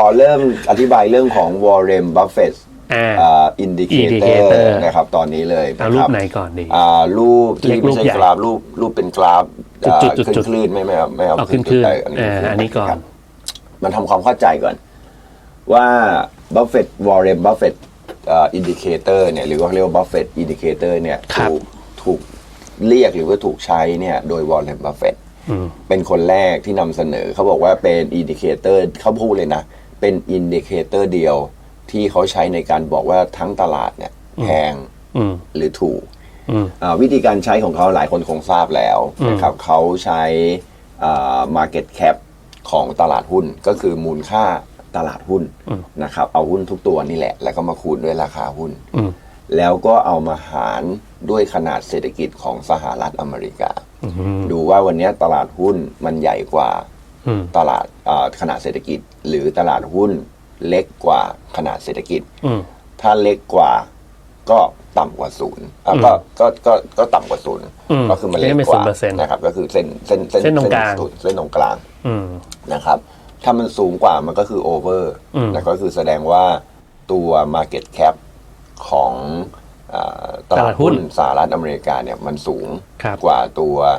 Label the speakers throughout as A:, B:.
A: อ๋อเริ่มอธิบายเรื่องของ Warren Buffett
B: อ่า
A: อ่า indicator
B: indicator
A: นะครับตอนนี้เลย
B: เอา
A: นะ
B: รู
A: ค
B: ป
A: รับ
B: ไหนก่อนดี
A: อ่ารูป
B: เล็
A: ที่
B: กรู
A: ไม่
B: ป
A: ใช่
B: ใหญ่
A: กราฟรูปรูปเป็นกราฟ
B: จุด
A: อ่า
B: จุดจุด
A: ขึ้น
B: จุด
A: คลื่นไม่ไม่เอาไม่เอา
B: เอาขึ้นคลื่น
A: จุด
B: อ่าอันนี้ก่อน
A: ครับ มันทำความเข้าใจก่อน ว่า Buffett Warren Buffett อ่า indicator เนี่ยหรือว่าเรียกว่า Buffett indicator เนี่ย
B: ครับ
A: ถูกถูกเรียกหรือว่าถูกใช้เนี่ยโดย Warren Buffett
B: อืม
A: เป็นคนแรกที่นำเสนอเขาบอกว่าเป็นอินดิเคเตอร์เขาพูดเลยนะ เป็นอินดิเคเตอร์เดียวที่เขาใช้ในการบอกว่าทั้งตลาดเนี่ยแพง
B: อืม
A: หรือถูก
B: อืม
A: อ่าวิธีการใช้ของเขาหลายคนคงทราบแล้วนะครับเขาใช้อ่า market cap ของตลาดหุ้นก็คือมูลค่าตลาดหุ้นนะครับ เอาหุ้นทุกตัวนี่แหละ แล้วก็มาคูณด้วยราคาหุ้น
B: อืม
A: แล้วก็เอามาหารด้วยขนาดเศรษฐกิจของสหรัฐอเมริกา
B: อืม
A: ดูว่าวันนี้ตลาดหุ้นมันใหญ่กว่า
B: อืม
A: ตลาดอ่าขนาดเศรษฐกิจ หรือตลาดหุ้นเล็กกว่าขนาดเศรษฐกิจ
B: อืม
A: ถ้าเล็กกว่าก็ต่ำกว่าศูนย์อะก็ก็ก็ก็ต่ำกว่าศูนย์
B: อืม
A: ก็คือมันเล็กกว่า
B: เล็กเป็น0%
A: นะครับก็คือเส้นเส้น
B: เส้นตรงกลาง
A: ศูนย์เส้นตรงกลาง
B: อืม
A: นะครับ ถ้ามันสูงกว่ามันก็คือโอเวอร์
B: อืม
A: นะก็คือแสดงว่าตัว Market Cap ของอ่าตลาดหุ้นสหรัฐอเมริกาเนี่ยมันสูง
B: ครับ
A: กว่าตัวอ่า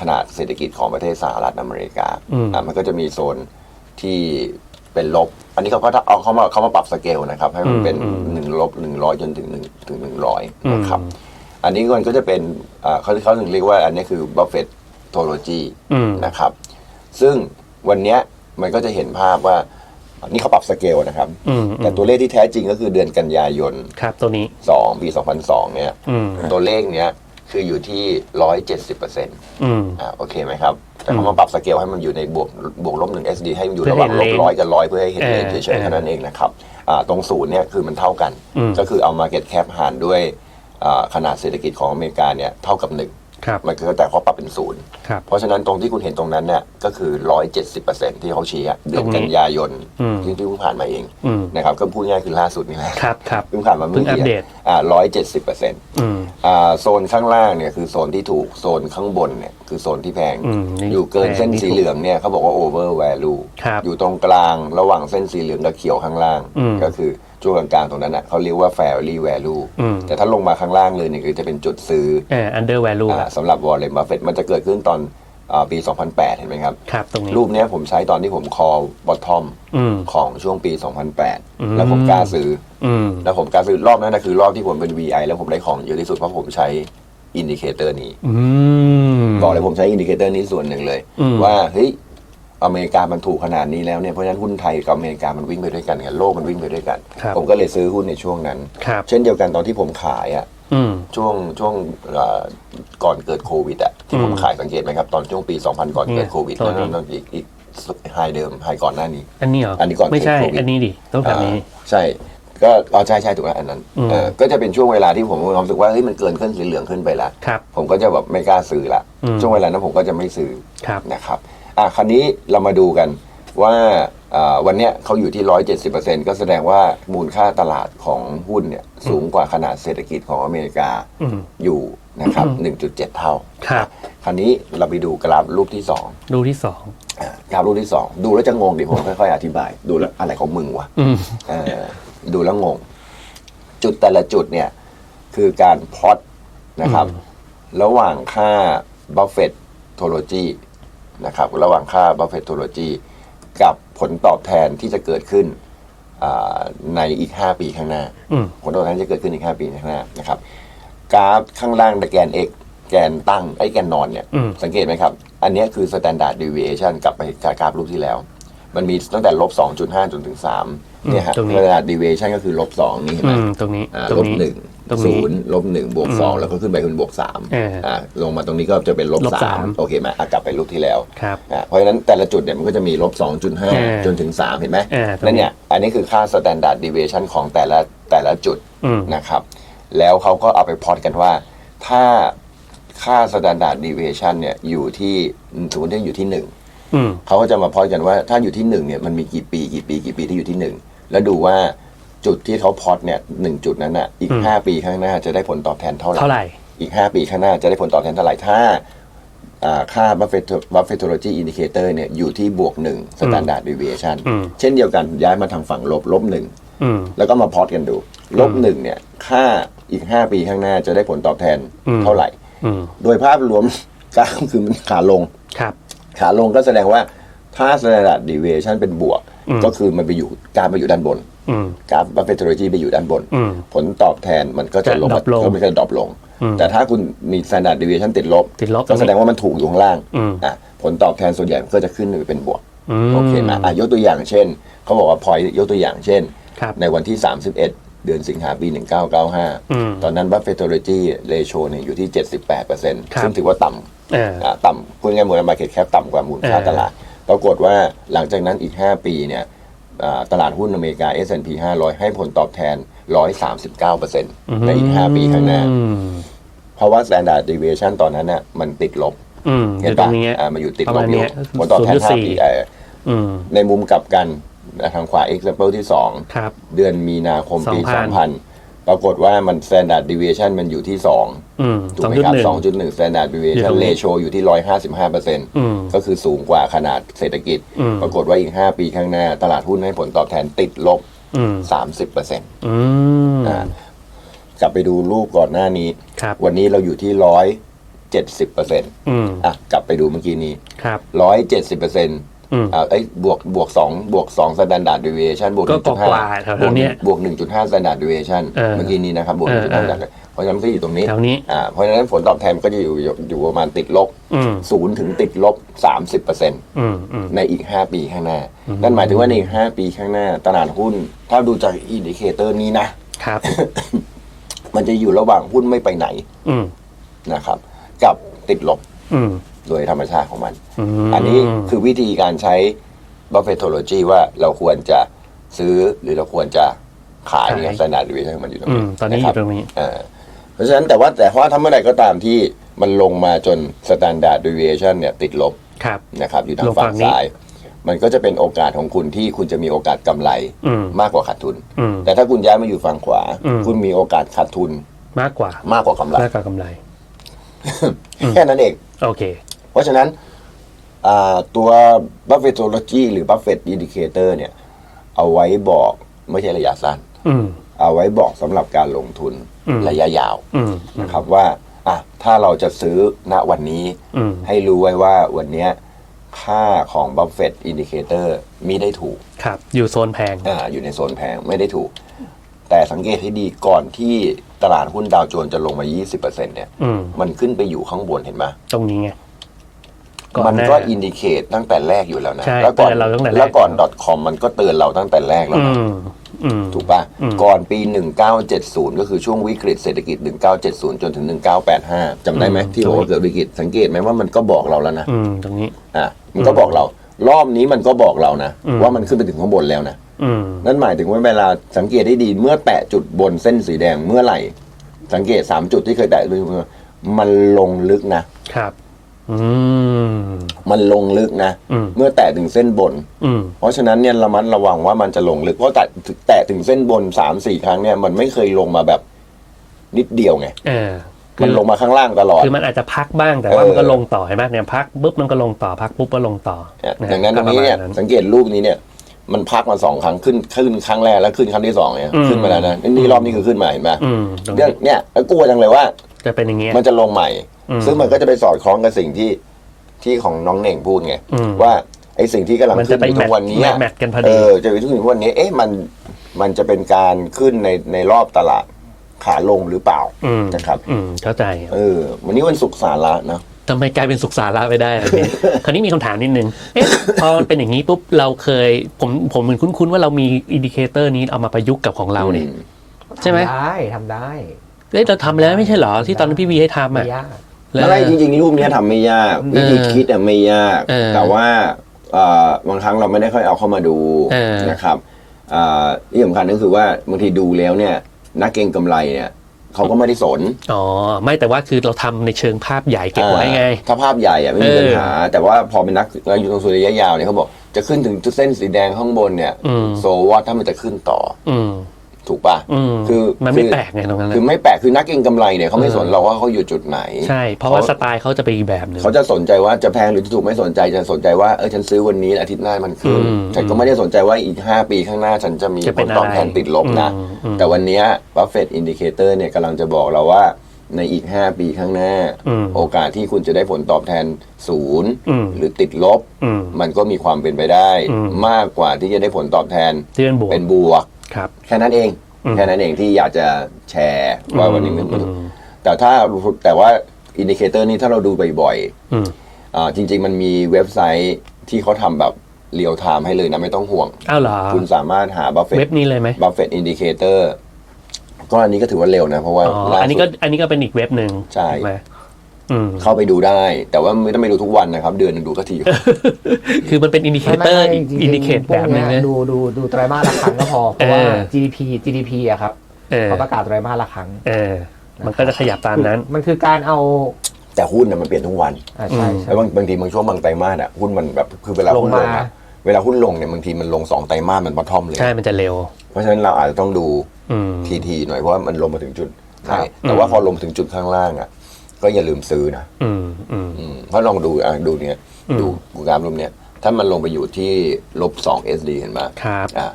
A: ขนาดเศรษฐกิจของประเทศสหรัฐอเมริกา
B: อืม
A: อะมันก็จะมีโซนที่เป็นลบ อันนี้เขาก็เอาเขามาเขามาปรับสเกลนะครับ ให้มันเป็นหนึ่งลบหนึ่งร้อยจนถึงหนึ่งถึงหนึ่งร้อยนะครับ อันนี้มันก็จะเป็นอ่าเขาเขาถึงเรียกว่าอันนี้คือ Buffett t o l o g y
B: อืม
A: นะครับ ซึ่งวันเนี้ยมันก็จะเห็นภาพว่านี่เขาปรับสเกลนะครับ
B: อืม
A: แต่ตัวเลขที่แท้จริงก็คือเดือนกันยายน
B: ครับ ตัวนี้
A: 2ปี2002เนี่ย
B: อืม
A: ตัวเลขเนี้ย คืออยู่ที่170เปอร์เซ็นต์
B: อืม
A: อ่าโอเคไหมครับ แต่เขามาปรับสเกลให้มันอยู่ในบวกบวกลบหนึ่ง SD ให้มันอยู่
B: เพื่อ
A: ระหว่าง
B: เห็
A: ล
B: น
A: บร้อยกับร้อยเพื่อให้เห็นเลน
B: เออ
A: เฉยๆ
B: เออ
A: เท่านั้นเองนะครับอ่าตรงศูนย์เนี่ยคือมันเท่ากัน
B: อืม
A: ก็คือเอา Market Cap หารด้วยอ่าขนาดเศรษฐกิจของอเมริกาเนี่ยเท่ากับหนึ่ง
B: ครับ
A: มันก็แต่เขาปรับเป็นศูนย์
B: ครับ
A: เพราะฉะนั้นตรงที่คุณเห็นตรงนั้นเนี่ยก็คือ170%ที่เขาชี้อะเดือน
B: ตรงนี้
A: กันยายน
B: อืม
A: ที่ที่เพิ่งผ่านมาเอง
B: อืม
A: นะครับก็พูดง่ายคือล่าสุดนี่แหละ
B: ครับครับ
A: เพิ่งผ่านมาเมื่อ
B: เพิ่งอั
A: กี้
B: ปเดต
A: อ่าร้อยเจ็ดสิบเปอร์เซ็นต์
B: อืม
A: อ่า โซนข้างล่างเนี่ยคือโซนที่ถูกโซนข้างบนเนี่ยคือโซนที่แพง
B: อืมนี่
A: อยู่เกินเส้น
B: แพงนี่
A: สี
B: ถูก
A: เหลืองเนี่ยเขาบอกว่า over value
B: ครับ
A: อยู่ตรงกลางระหว่างเส้นสีเหลืองกับเขียวข้างล่าง
B: อืม
A: ก็คือช่วงกลางๆตรงนั้นอะเขาเรียกว่า fairly value
B: อืม
A: แต่ถ้าลงมาข้างล่างเลยเนี่ยคือจะเป็นจุดซื้อ
B: เอ่อ under value
A: อ่าสำหรับ Warren Buffett มันจะเกิดขึ้นตอนอา ปี 2008 เห็นไหมครับ
B: ครับตรงนี้
A: รูปเนี้ยผมใช้ตอนที่ผม call bottom
B: อืม
A: ของช่วงปี
B: อืม
A: 2008 แล้วผมกล้าซื้อ
B: อืม
A: แล้วผมกล้าซื้อรอบนั้นนะคือรอบที่ผมเป็น VI แล้วผมได้ของเยอะที่สุดเพราะผมใช้อินดิเคเตอร์นี้
B: อืม
A: บอกเลยผมใช้อินดิเคเตอร์นี้ส่วนหนึ่งเลย
B: อืม
A: ว่าเฮ้ย อเมริกามันถูกขนาดนี้แล้วเนี่ยเพราะฉะนั้นหุ้นไทยกับอเมริกามันวิ่งไปด้วยกันไงโลกมันวิ่งไปด้วยกัน
B: ครับ
A: ผมก็เลยซื้อหุ้นในช่วงนั้น
B: ครับ
A: เช่นเดียวกันตอนที่ผมขายอะ
B: อืม
A: ช่วงช่วงเอ่อก่อนเกิดโควิดอะที่ผม
B: อืม
A: ขายสังเกตไหมครับตอนช่วงปี 2000 ก่อนเกิดโควิด
B: เนี่ยตอนนี้
A: นั่นนั่นอีกอีกไฮเดิมไฮก่อนหน้านี้
B: อันนี้เหรอ
A: อันนี้ก่อน
B: ไม่ใช่
A: โควิด
B: อันนี้ดิต้องแบบนี้
A: อ่าใช่ก็เอาใช่ใช่ถูกแล้วอันนั้น
B: อืม
A: เออก็จะเป็นช่วงเวลาที่ผมมีความรู้สึกว่าเฮ้ยมันเกินขึ้นสีเหลืองขึ้นไปแล้ว
B: ครับ
A: ผมก็จะแบบไม่กล้าซื้อละ
B: อืม
A: ช่วงเวลานั้นผมก็จะไม่ซื้อ
B: ครับ
A: นะครับ อะคราวนี้เรามาดูกันว่าอ่าวันเนี้ยเขาอยู่ที่170%ก็แสดงว่ามูลค่าตลาดของหุ้นเนี่ยสูงกว่าขนาดเศรษฐกิจของอเมริกา
B: อืม
A: อยู่นะครับ1.7เท่า
B: ครับ
A: คราวนี้เราไปดูกราฟรูปที่สอง
B: ดูที่สอง
A: อ่ากราฟรูปที่สองดูแล้วจะงงดิผมค่อยๆอธิบาย ดูแล้วอะไรของมึงวะ
B: อืม
A: เอ่อดูแล้วงง จุดแต่ละจุดเนี่ย คือการพล็อตนะครับ ระหว่างค่าบัฟเฟตโทโลจี นะครับระหว่างค่าบัฟเฟตโทโลจีกับผลตอบแทนที่จะเกิดขึ้นอ่าในอีก 5 ปีข้างหน้า
B: อืม
A: ผลตอบแทนจะเกิดขึ้นอีก 5 ปีข้างหน้านะครับกราฟข้างล่างแกน x แกนตั้งไอ้แกนนอนเนี่ย
B: อืม
A: สังเกตไหมครับ อันเนี้ยคือ standard deviation กลับไปกราฟรูปที่แล้ว มันมีตั้งแต่ลบ2.5จนถึง3เนี่ยฮะ
B: ตรงนี้
A: standard deviation ก็คือลบ2นี่เห็นไห
B: อื
A: ม
B: มตรงนี้
A: อ่า
B: ตร
A: ล
B: ง
A: บ
B: นี้
A: หนึ่ง
B: ตรง
A: ศู
B: นี้
A: นย์ลบหนึ่งบวกสองแล้วก็ขึ้นไปเป็นบวกสาม
B: เอออ่
A: อ่าลงมาตรงนี้ก็จะเป็นลบ
B: ลบ
A: สา
B: สามม
A: โอเคไหมอะกลับไปรูปที่แล้ว
B: ครับ
A: อ่าเพราะฉะนั้นแต่ละจุดเนี่ยมันก็จะมีลบ2.5
B: เออ
A: จนถึง3เห็นไหม
B: เออตรงนี้
A: นั่นเนี่ยอันนี้คือค่า standard deviation ของแต่ละแต่ละจุด
B: อืม
A: นะครับ แล้วเขาก็เอาไปพลอตกันว่า ถ้าค่า standard deviation เนี่ยอยู่ที่สมมติว่าอยู่ที่1
B: อืม
A: เขาก็จะมาพลอตกันว่าถ้าอยู่ที่หนึ่งเนี่ยมันมีกี่ปีกี่ปีกี่ปีที่อยู่ที่หนึ่งแล้วดูว่า จุดที่เขาพลอตเนี่ยหนึ่งจุดนั้นน่ะอีก
B: อืม
A: ห้าปีข้างหน้าจะได้ผลตอบแทนเท่าไหร่
B: เท่าไหร่
A: อีกห้าปีข้างหน้าจะได้ผลตอบแทนเท่าไหร่ถ้าอ่าค่า Buffett Buffettology Indicator เนี่ยอยู่ที่บวกหนึ่ง Standard Deviation
B: อืม
A: เช่นเดียวกันย้ายมาทางฝั่งลบลบหนึ่ง
B: อืม
A: แล้วก็มาพอดกันดูลบหนึ่งเนี่ยค่าอีก 5 ปีข้างหน้าจะได้ผลตอบแทน
B: อืม
A: เท่าไหร่
B: อืม
A: โดยภาพรวมกราฟคือมันขาลง
B: ครับ
A: ขาลงก็แสดงว่าถ้า Standard Deviation เป็นบวก
B: อืม
A: ก็คือมันไปอยู่กราฟไปอยู่ด้านบน
B: อืม
A: กราฟ Buffettology ไปอยู่ด้านบน
B: อืม
A: ผลตอบแทนมันก็จะลง
B: จะดรอปลง
A: ก็ไม่ใช่ดรอปลง
B: อืม
A: แต่ถ้าคุณมี standard deviation ติดลบ
B: ติดลบ
A: ก็แสดงว่ามันถูกอยู่ข้างล่าง
B: อืม
A: อะผลตอบแทนส่วนใหญ่มันก็จะขึ้นไปเป็นบวก
B: ม
A: โอเคไหมอะยกตัวอย่างเช่น เขาบอกว่าพอยยกตัวอย่างเช่น
B: ครับ
A: ในวันที่ 31 เดือนสิงหาปี
B: อืม
A: 1995 ตอนนั้น Buffettology ratio เนี่ยอยู่ที่ 78%
B: ครับ
A: ซึ่งถือว่าต่ำ
B: อ่า
A: อะต่ำพูดง่ายๆมูลค่า market cap ต่ำกว่ามูลค่า
B: เออ
A: ตลาดปรากฏว่าหลังจากนั้นอีก 5 ปีเนี่ยอ่า ตลาดหุ้นอเมริกา S&P 500 ให้ผลตอบแทน 139%ในอีก 5 ปีข้างหน้า
B: อืม
A: เพราะว่า standard deviation ตอนนั้นน่ะมันติดลบ
B: อืมอ
A: เห็น
B: ยู่ตร
A: ปะ
B: งนี้
A: อ่ามันอยู่ติด
B: ประ
A: ล
B: มา
A: บ
B: ณ
A: อยู่
B: เนี้ย
A: ผลตอบแทน
B: 0.4
A: 5ปีเอ่อ
B: อืม
A: ในมุมกลับกันนะทางขวา example ที่
B: ครับ
A: 2เดือนมีนาคมปี
B: 2,000
A: 2000 ปรากฏว่ามัน standard deviation มันอยู่ที่2
B: อืม
A: ถู
B: ส
A: ก
B: อง
A: ไหม
B: จุด
A: ครับ
B: หนึ่ง
A: 2.1 standard
B: อยู่
A: deviation
B: ตรงนี้
A: ratio อยู่ที่155%
B: อืม
A: ก็คือสูงกว่าขนาดเศรษฐกิจ
B: อืม
A: ปรากฏว่าอีก5ปีข้างหน้า ตลาดหุ้นให้ผลตอบแทนติดลบ
B: อืม
A: 30%
B: อืม
A: อ่ากลับไปดูรูปก่อนหน้านี้
B: ครับ
A: วันนี้เราอยู่ที่ร้อยเจ็ดสิบเปอร์เซ็นต์
B: อืม
A: อะกลับไปดูเมื่อกี้นี้
B: ครับ
A: ร้อยเจ็ดสิบเปอร์เซ็นต์
B: อืม
A: อ่าเอ้ยบวกบวกสองบวกสอง standard deviation บวกห
B: ก็
A: นึ่งจุดห้าก
B: ว่าๆแถวๆ
A: บวกห
B: เนี้
A: นึ่ง
B: ย
A: บวกหนึ่งจุดห้า standard deviation
B: เออ
A: เมื่อกี้นี้นะครับบวกห
B: เอ
A: นึ่
B: อง
A: จุดห้า
B: เออ
A: เพราะฉะนั้นก็อยู่ตรงนี้
B: แถวนี้
A: อ่าเพราะฉะนั้นผลตอบแทนก็จะอยู่อยู่อยู่ประมาณติดลบ
B: อืม
A: ศูนย์ถึงติดลบสามสิบเปอร์เซ็นต์
B: อืมอืม
A: ในอีก5ปีข้างหน้า นั่นหมายถึงว่าในอีก5ปีข้างหน้า ตลาดหุ้น ถ้าดูจากอินดิเคเตอร์นี้นะ
B: ครับ
A: มันจะอยู่ระหว่างหุ้นไม่ไปไหน
B: อืม
A: นะครับ กับติดลบ
B: อืม
A: โดยธรรมชาติของมัน
B: อืม
A: อันนี้คือวิธีการใช้ Buffettology ว่าเราควรจะซื้อหรือเราควรจะขายเนี่ย
B: ขาย
A: standard deviation มันอยู่ตรง
B: อื
A: นี้
B: มตอนนี้อะ
A: คบ
B: ยู่ตรงนี้
A: เอ่อเพราะฉะนั้นแต่ว่าแต่ว่าถ้าเมื่อไหร่ก็ตามที่มันลงมาจน standard deviation เนี่ยติดลบ
B: ครับ
A: นะครับ อยู่ทาง
B: ลงฝั่
A: ฝั่ง
B: งนี้
A: ซ้าย มันก็จะเป็นโอกาสของคุณที่คุณจะมีโอกาสกำไร
B: อืม
A: มากกว่าขาดทุน
B: อืม
A: แต่ถ้าคุณย้ายมาอยู่ฝั่งขวา
B: อืม
A: คุณมีโอกาสขาดทุน
B: มากกว่า มา
A: กกว่ากำไร
B: มากกว่ากำไร
A: แค่นั้นเอง
B: โอเค
A: เพ ราะฉะนั้นอ่าตัว Buffettology หรือ Buffett Indicator เนี่ย เอาไว้บอกไม่ใช่ระยะสั้น
B: อืม
A: เอาไว้บอกสำหรับการลงทุน
B: อืม
A: ระยะยาว
B: อืม
A: นะครับว่าอะถ้าเราจะซื้อณวันนี้
B: อืม
A: ให้รู้ไว้ว่าวันเนี้ยค่าของ Buffett Indicator มีได้ถูก
B: ครับ อยู่โซนแพง
A: อ่าอยู่ในโซนแพงไม่ได้ถูก แต่สังเกตให้ดีก่อนที่ตลาดหุ้นดาวโจนส์จะลงมา 20%เนี่ย
B: อืม
A: มันขึ้นไปอยู่ข้างบนเห็นไหม
B: ตรงนี้ไง ก่
A: มัน
B: หา
A: ก็อินดิเคตตั้งแต่แรกอยู่แล้วนะ
B: ใช่
A: แล้วก่อน
B: เตือนเราตั้งแต่แรก
A: แล้วก่อน .com มันก็เตือนเราตั้งแต่แรกแล้ว
B: อื
A: นะ
B: มอืม
A: ถูกปะ
B: อืม
A: ก่อนปี 1970 ก็คือช่วงวิกฤตเศรษฐกิจ 1970 จนถึง 1985จำได้ไหม
B: อืม
A: ที่บอกว่าเกิดวิกฤตสังเกตไหมว่ามันก็บอกเราแล้วนะ
B: อืมตรงนี้
A: อะมันก็บอกเรา รอบนี้มันก็บอกเรานะ
B: อืม
A: ว่ามันขึ้นไปถึงข้างบนแล้วนะ
B: อืม
A: นั่นหมายถึงว่าเวลาสังเกตได้ดีเมื่อแตะจุดบนเส้นสีแดงเมื่อไหร่ สังเกตสามจุดที่เคยแตะมันลงลึกนะ
B: ครับอื ม
A: มันลงลึกนะ
B: อืม
A: เมื่อแตะถึงเส้นบน
B: อืม
A: เพราะฉะนั้นเนี่ยระมัดระวังว่ามันจะลงลึก เพราะแตะแตะถึงเส้นบนสามสี่ครั้งเนี่ยมันไม่เคยลงมาแบบนิดเดียวไง
B: เออ
A: มันลงมาข้างล่างตลอด
B: คือมันอาจจะพักบ้างแต่ว่า
A: เออ
B: มันก็ลงต่อเห็นไหมเนี่ยพักปุ๊บมันก็ลงต่อพักปุ๊บก็ลงต่อ
A: เนี่ยะดังนั้นต
B: ก็
A: รง
B: ประ
A: นี้
B: มาณ
A: เนี่ยสังเกตรูปนี้เนี่ย มันพักมาสองครั้งขึ้นขึ้นครั้งแรกแล้วขึ้นครั้งที่สองเนี่ย
B: อืม
A: ขึ้นมาแล้วนะนี่รอบนี้คือขึ้นมาเห็นไหม
B: อืมตรง
A: เนี่ย
B: นี้
A: เนี่ยแล้วกลัวจังเลยว่า
B: จะเป็นอย่างเงี้ย
A: มันจะลงใหม่
B: อืม
A: ซึ่งมันก็จะไปสอดคล้องกับสิ่งที่ที่ของน้องเหน่งพูดไง
B: อืม
A: ว่าไอ้สิ่งที่กำลัง
B: มัน
A: ขึ้
B: จะ
A: น
B: ไป
A: อยู่ทุกวันนี้
B: แมทแมทกันพอดี
A: เออจะไปถึงทุกวันนี้ เอ๊ะมันมันจะเป็นการขึ้นในในรอบตลาดขาลงหรือเปล่า
B: อืม
A: นะครับ
B: อืมเข้าใจ
A: เออวันนี้วันศุกร์สาระนะ
B: ทำไมกลายเป็นสุขสาระไปได้ล่ะเนี่ยคราวนี้มีคำถามนิดนึงเอ๊ะพอมันเป็นอย่างนี้ปุ๊บเราเคย ผมผมเหมือนคุ้นๆว่าเรามีอินดิเคเตอร์นี้เอามาประยุกต์กับของเราเนี่ย
A: อืม
B: ใช่ไหม
C: ทำได้ทำได้
B: เอ้ยเราทำแล้วไม่ใช่เหรอที่ตอนนั้นพี่วีให้ทำ
C: ไม่
B: อะ
C: ยาก
B: แล้ว
A: อะไรจริงๆรูปเนี้ยทำไม่ยาก
B: เออ
A: วิธีคิดอะไม่ยาก
B: เออ
A: แต่ว่าเอ่อบางครั้งเราไม่ได้ค่อยเอาเข้ามาดู
B: เออ
A: นะครับอ่าที่สำคัญก็คือว่าบางทีดูแล้วเนี่ย นักเก็งกำไรเนี่ยเขาก็ไม่ได้สน
B: อ๋อ ไม่แต่ว่าคือเราทำในเชิงภาพใหญ่เก็บไว้ไง
A: อ่าถ้าภาพใหญ่อะไม่มี
B: เออ
A: ปัญหา แต่ว่าพอเป็นนักอยู่ตรงสุริยะยาวเนี่ยเขาบอกจะขึ้นถึงเส้นสีแดงข้างบนเนี่ย
B: อืม
A: โซว่าถ้ามันจะขึ้นต่อ
B: อืม
A: ถูกปะ
B: อืม
A: คือ
B: มันไม่
A: คือ
B: แปลกไงตรงนั้น
A: คือ
B: นะ
A: ไม่แปลกคือนักเก็งกำไรเนี่ยเขาไม่สนเราว่าเขาอยู่จุดไหน
B: ใช่ เพราะว่าสไตล์เขาจะเป็นอีกแบบหนึ่ง
A: เขาจะสนใจว่าจะแพงหรือจะถูกไม่สนใจจะสนใจว่าเออฉันซื้อวันนี้อาทิตย์หน้ามันขึ้น
B: อืม
A: ฉันก็ไม่ได้สนใจว่าอีก 5 ปีข้างหน้าฉันจะมี
B: จะ
A: ผ
B: เป็น
A: ลตอบแทน
B: อะไร
A: ติดลบนะ
B: อืมอืม
A: แต่วันเนี้บัฟเฟตอินดิเคเตอร์เนี่ยกำลังจะบอกเราว่าในอีก 5 ปีข้างหน้า
B: อืม
A: โอกาสที่คุณจะได้ผลตอบแทนศูนย์
B: อืม
A: หรือติดลบ
B: อืม
A: มันก็มีความเป็นไปได้
B: อืม
A: มากกว่าที่จะได้ผลตอบแทน
B: ที่เป็นบวก
A: เป็นบวก
B: ครับ
A: แค่นั้นเอง
B: อืม
A: แค่นั้นเองที่อยากจะแชร์ว่าวันนี้มัน
B: อืม
A: แต่ถ้าแต่ว่าอินดิเคเตอร์นี้ถ้าเราดูบ่อยๆ
B: อืม
A: อ่าจริง ๆ มันมีเว็บไซต์ที่เขาทำแบบเรียลไทม์ให้เลยนะไม่ต้องห่วง
B: อ้าวเหรอ
A: คุณสามารถหาบัฟเฟต
B: เว็บนี้เลยไหม
A: บัฟเฟตอินดิเคเตอร์ก็อันนี้ก็ถือว่าเร็วนะ เพราะว่า
B: อ๋อ
A: ล่า
B: อันนี้
A: สุ
B: ก็
A: ด
B: อันนี้ก็เป็นอีกเว็บหนึ่ง
A: ใช่
B: ถูกไหมอืม
A: เข้าไปดูได้ แต่ว่าไม่ต้องไปดูทุกวันนะครับ เดือนหนึงดูก็ที
B: คือมันเป็นอินดิเคเตอร์
C: ไม่ไม่จริงๆ
B: อินดิเคต
C: พว
B: แบ
C: ก
B: บหนึ
C: เนี้
B: ง
C: ย
B: นะ
C: ดูดูดูไตรมาสละครั้งก็พอ เพราะว่า
B: เออ
C: GDP GDP อะครับ
B: เออ
C: เขาประกาศไตรมาสละครั้ง
B: เออ มันก็จะขยับตามนั้น
C: มันคือการเอา
A: แต่หุ้นน่ะมันเปลี่ยนทุกวัน
C: อ่าใช่
B: อืม
C: ใช่
A: แล้วบางบางทีบางช่วงบางไตรมาสอะหุ้นมันแบบคือเวลาหุ้นล
C: ล
A: ง
C: งมา
A: อะเวลาหุ้นลงเนี่ยบางทีมันลงสองไตรมาสมันบอททอมเลย
B: ใช่มันจะเร็ว
A: เพราะฉะนั้นเราอาจจะต้องดู
B: อืม
A: ทีทีๆหน่อยเพราะว่ามันลงมาถึงจุดไหน
C: ครับ
A: แต่ว่าพอลงมาถึงจุดข้างล่างอะ ก็อย่าลืมซื้อนะ
B: อืมอืม
A: อืมเพราะลองดูอะดูเนี่ย
B: อืม
A: ดูกราฟรูปเนี้ยถ้ามันลงไปอยู่ที่ลบสอง SD เห็นไหม
B: ครับ
A: อะ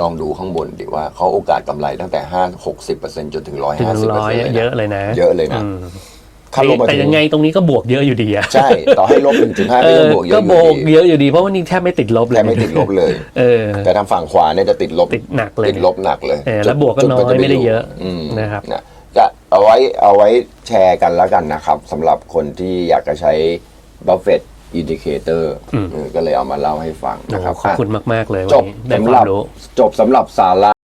A: ลองดูข้างบนดิว่าเขาโอกาสกำไรตั้งแต่ห้าหกสิบเปอร์เซ็นจนถึงร้อย
B: ถึง
A: ห้าสิบเปอร์
B: ร้อย
A: เซ็นต์
B: เยอะเลยนะ
A: เยอะเลยนะ
B: อืม
A: ถ้าลงมา
B: แต่
A: ถึง
B: ยังไงตรงนี้ก็บวกเยอะอยู่ดีอะ
A: ใช่ ต่อให้ลบหนึ่งจุดห้า
B: เอ
A: ก็
B: อ
A: ยังบวกเย
B: ก็
A: อะอบ
B: ว
A: ยู่
B: ก
A: ดี
B: เยอะอยู่ดีเพราะว่านี่แทบไม่ติดลบเลย
A: แต่ไม่ติดลบเลย
B: เออ
A: แต่ทางฝั่งขวาเนี่ยจะติดลบ
B: ติดหนักเลย
A: ติดลบหนักเลย
B: เออแล้วบวกก็
A: จุด
B: น้อย
A: จะ
B: ไม่ได้เยอะ
A: ม
B: นะครับ
A: นะ จะเอาไว้เอาไว้แชร์กันแล้วกันนะครับสำหรับคนที่อยากจะใช้บัฟเฟตอินดิเคเตอร์ก็เลยเอามาเล่าให้ฟัง
B: โอ้
A: นะครับ
B: ขอบคุณมาก ๆ เลย
A: จ
B: วัน
A: บ
B: นี้ได้
A: สำ
B: ค
A: หรั
B: วา
A: บ
B: มรู้
A: จบสำหรับสาระ